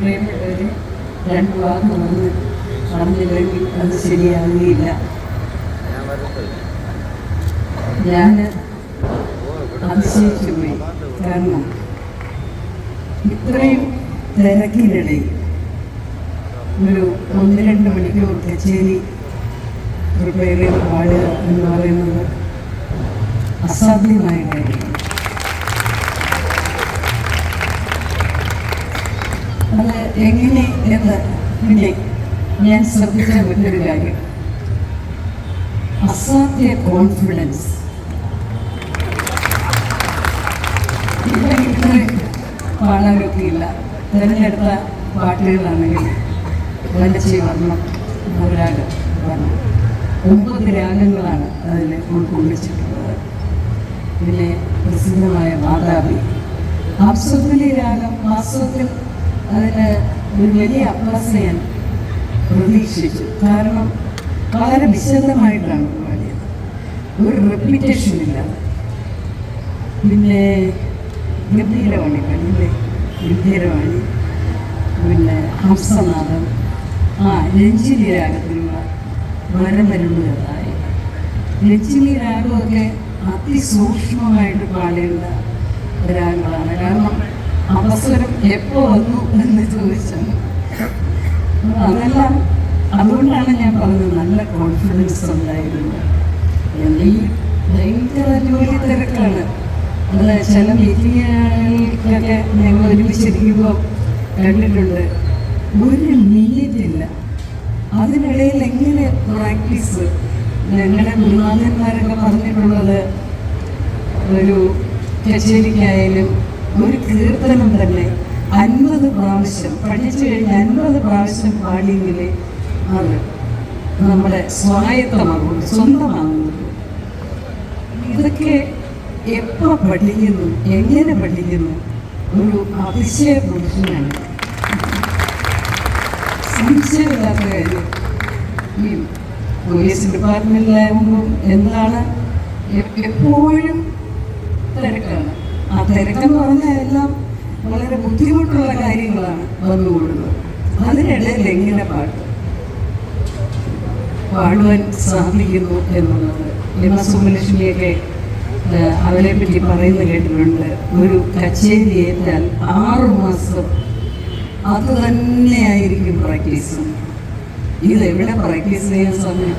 പ്രിയപ്പെട്ടവരെ രണ്ട് അത് ശരിയാകുകയില്ല ഞാൻ അതിശയിച്ചു പോയി കാരണം ഇത്രയും തിരക്കിനിടയിൽ ഒരു ഒന്ന് രണ്ട് മണിക്കൂർ കച്ചേരി പ്രിപ്പയർ ചെയ്ത് പാടുക എന്ന് പറയുന്നത് അസാധ്യമായ കാര്യമാണ്. എങ്ങനെ എന്ന് പിന്നെ ഞാൻ ശ്രദ്ധിച്ച മറ്റൊരു കാര്യം. അസാധ്യ കോൺഫിഡൻസ് ഇവിടെ ഇത്ര പാടാനൊക്കെയില്ല. തിരഞ്ഞെടുത്ത പാട്ടുകളാണെങ്കിൽ വലച്ചി വർണം മുരാട് വർണം ഒമ്പത് രാഗങ്ങളാണ് അതിൽ ഉൾക്കൊള്ളിച്ചിട്ടുള്ളത് പിന്നെ പ്രസിദ്ധമായ മാതാവി ആപ്സത്തിലെ രാഗം വാസ്തവത്തിൽ അതിന് ഒരു വലിയ ഞാൻ പ്രതീക്ഷിച്ചു. കാരണം വളരെ വിശദമായിട്ടാണ് പാടിയത്. ഒരു റെപ്യൂട്ടേഷൻ ഇല്ല. പിന്നെ ഗംഭീരവാണി പണിയിലെ ഗംഭീരവാണി. പിന്നെ ഹംസനാഥം. ആ രഞ്ജിനി രാഗത്തിലുള്ള വരമരുളുകളായി രഞ്ജിനി രാഗമൊക്കെ അതിസൂക്ഷ്മമായിട്ട് പാടേണ്ട രാഗങ്ങളാണ്. കാരണം അവസരം എപ്പോ വന്നു എന്ന് ചോദിച്ചാൽ അതെല്ലാം അതുകൊണ്ടാണ് ഞാൻ പറഞ്ഞത് നല്ല കോൺഫിഡൻസ് ഉണ്ടായിരുന്നു. ഈ ഭയങ്കര ജോലി തിരക്കാണ്. അത് ചില മീറ്റിങ്ങുകൾക്കൊക്കെ ഞങ്ങൾ ഒരുമിച്ചിരിക്കുമ്പോൾ കണ്ടിട്ടുണ്ട്. ഒരു മിനിറ്റ് അതിനിടയിൽ എങ്ങനെ പ്രാക്ടീസ് ഞങ്ങളുടെ ഗുരുനാഥന്മാരൊക്കെ പറഞ്ഞിട്ടുള്ളത് ഒരു കച്ചേരിക്കായാലും ഒരു കീർത്തനം തന്നെ അൻപത് പ്രാവശ്യം പഠിച്ചു കഴിഞ്ഞ് അൻപത് പ്രാവശ്യം പാടിയെങ്കിലേ അത് നമ്മുടെ സ്വായത്തമാകുന്നു സ്വന്തമാകുന്നു ഇതൊക്കെ എപ്പോൾ പഠിക്കുന്നു എങ്ങനെ പഠിക്കുന്നു? ഒരു അതിശയ പുരുഷനാണ് സംശയമില്ലാത്ത കാര്യം. ഈ പോലീസ് ഡിപ്പാർട്ട്മെന്റിലാകുമ്പോൾ എന്താണ്? എപ്പോഴും തിരക്കാണ്. തിരക്കെന്ന് പറഞ്ഞാൽ എല്ലാം വളരെ ബുദ്ധിമുട്ടുള്ള കാര്യങ്ങളാണ് വന്നുകൂടുന്നത് അതിനിടയിൽ എങ്ങനെ പാട്ട്. പാടുവാൻ സാധിക്കുന്നു എന്നുള്ളത്. എം എസ് സുബ്ബലക്ഷ്മിയൊക്കെ അവരെ പറ്റി പറയുന്നത് കേട്ടിട്ടുണ്ട്. ഒരു കച്ചേരി ഏറ്റാൽ ആറു മാസം അത് തന്നെയായിരിക്കും പ്രാക്ടീസ്. ഇതെവിടെ പ്രാക്ടീസ് ചെയ്യാൻ സമയം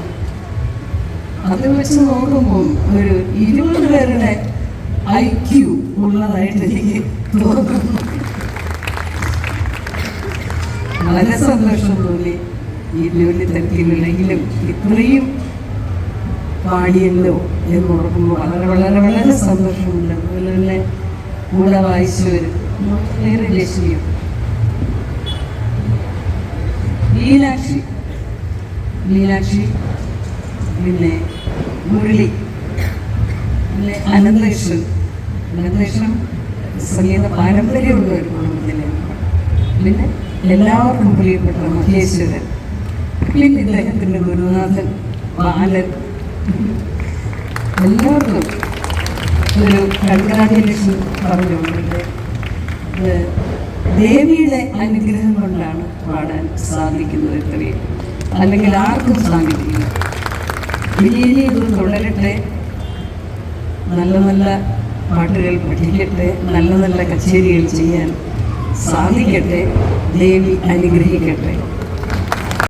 അത് വെച്ച് നോക്കുമ്പോൾ ഒരു ഇരുപത് പേരുടെ ഐ ക്യു ഉള്ളതായിട്ട് എനിക്ക് തോന്നുന്നു വളരെ സന്തോഷം തോന്നി ഈ ജോലി തിരക്കിലുണ്ടെങ്കിലും ഇത്രയും പാടിയല്ലോ എന്ന് ഓർക്കുമ്പോൾ വളരെ വളരെ വളരെ സന്തോഷമുണ്ട്. അതുപോലെ തന്നെ കൂടെ വായിച്ചവർ വളരെ ലക്ഷ്മിയും. ലീലാക്ഷി ലീലാക്ഷി പിന്നെ മുരളി പിന്നെ അനന്തകൃഷ്ണൻ അനന്തകൃഷ്ണൻ സംഗീത പാരമ്പര്യമുള്ള ഒരു കുടുംബത്തിലെ പിന്നെ എല്ലാവർക്കും പ്രിയപ്പെട്ട മഹേശ്വരൻ. പിന്നെ ഇദ്ദേഹത്തിന്റെ ഗുരുനാഥൻ ബാലൻ. എല്ലാവർക്കും ഒരു കൺഗ്രാജുലേഷൻ പറഞ്ഞുകൊണ്ട് ദേവിയുടെ അനുഗ്രഹം കൊണ്ടാണ് പാടാൻ സാധിക്കുന്നത് ഇത്രയും. അല്ലെങ്കിൽ ആർക്കും സാധിക്കില്ല. ഇനി ഇനി ഇത് തുടരട്ടെ. നല്ല നല്ല പാട്ടുകൾ പഠിക്കട്ടെ നല്ല നല്ല കച്ചേരികൾ ചെയ്യാൻ സാധിക്കട്ടെ ദേവി അനുഗ്രഹിക്കട്ടെ.